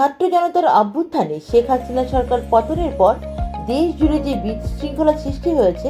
ছাত্র জনতার অভ্যুত্থানে শেখ হাসিনা সরকার পতনের পর দেশ জুড়ে যে বিশৃঙ্খলা সৃষ্টি হয়েছে,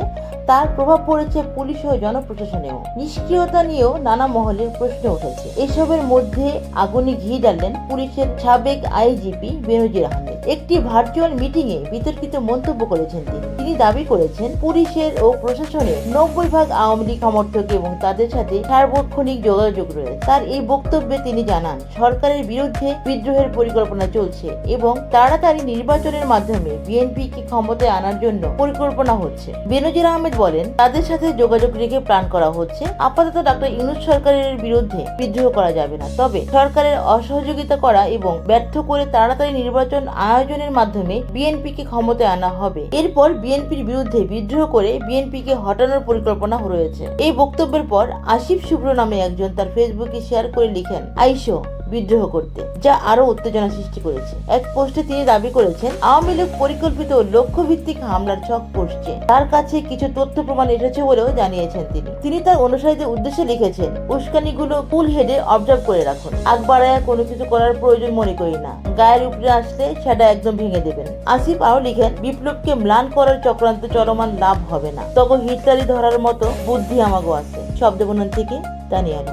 তার প্রভাব পড়েছে পুলিশ ও জনপ্রশাসনেও। নিষ্ক্রিয়তা নিয়েও নানা মহলে প্রশ্ন উঠেছে। এসবের মধ্যে আগুনে ঘি ডাললেন পুলিশের সাবেক আইজিপি বেনজির আহমেদ। একটি ভার্চুয়াল মিটিংয়ে বিতর্কিত মন্তব্য করেছেন তিনি। তিনি দাবি করেছেন, পুলিশের ও প্রশাসনের নব্বই ভাগ আওয়ামী লীগ সমর্থক এবং তাদের সাথে সার্বক্ষণিক যোগাযোগ রয়েছে। তার এই বক্তব্যে তিনি জানান, সরকারের বিরুদ্ধে বিদ্রোহের পরিকল্পনা চলছে এবং তাড়াতাড়ি নির্বাচনের মাধ্যমে বিএনপিকে ক্ষমতায় আনার জন্য পরিকল্পনা হচ্ছে। বেনজির আহমেদ বলেন, তাদের সাথে যোগাযোগ রেখে প্ল্যান করা হচ্ছে। আপাতত ডক্টর ইউনুস সরকারের বিরুদ্ধে বিদ্রোহ করা যাবে না। তবে সরকারের অসহযোগিতা করা এবং ব্যর্থ করে তাড়াতাড়ি নির্বাচন আয়োজনের মাধ্যমে বিএনপিকে ক্ষমতায় আনা হবে। এরপর বিএনপির বিরুদ্ধে বিদ্রোহ করে বিএনপিকে হটানোর পরিকল্পনা রয়েছে। এই বক্তব্যের পর আসিফ শুভ্র নামে একজন তার ফেসবুকে শেয়ার করে লিখেন, আইসো। বিদ্রোহ করতে, যা আরও উত্তেজনা সৃষ্টি করেছে। এক পোস্টে তিনি দাবি করেছেন, আওয়ামী লীগ পরিকল্পিত লক্ষ্য ভিত্তিক হামলার ছক করছে তার কাছে কিছু তথ্য প্রমাণ এসেছে বলেও জানিয়েছেন তিনি। তিনি তার অনুসারীদের উদ্দেশ্যে লিখেছেন, উস্কানিগুলো কুল হেডে অবজার্ভ করে রাখুন। আগ বাড়ায় কোনো কিছু করার প্রয়োজন মনে করি না। গায়ের উপরে আসলে সেটা একদম ভেঙে দেবেন। আসিফ আরও লিখেন, বিপ্লবকে ম্লান করার চক্রান্ত চলমান লাভ হবে না। তখন হিটলারি ধরার মতো বুদ্ধি আমাগো আছে। শব্দ বর্ণন থেকে দানিয়ালো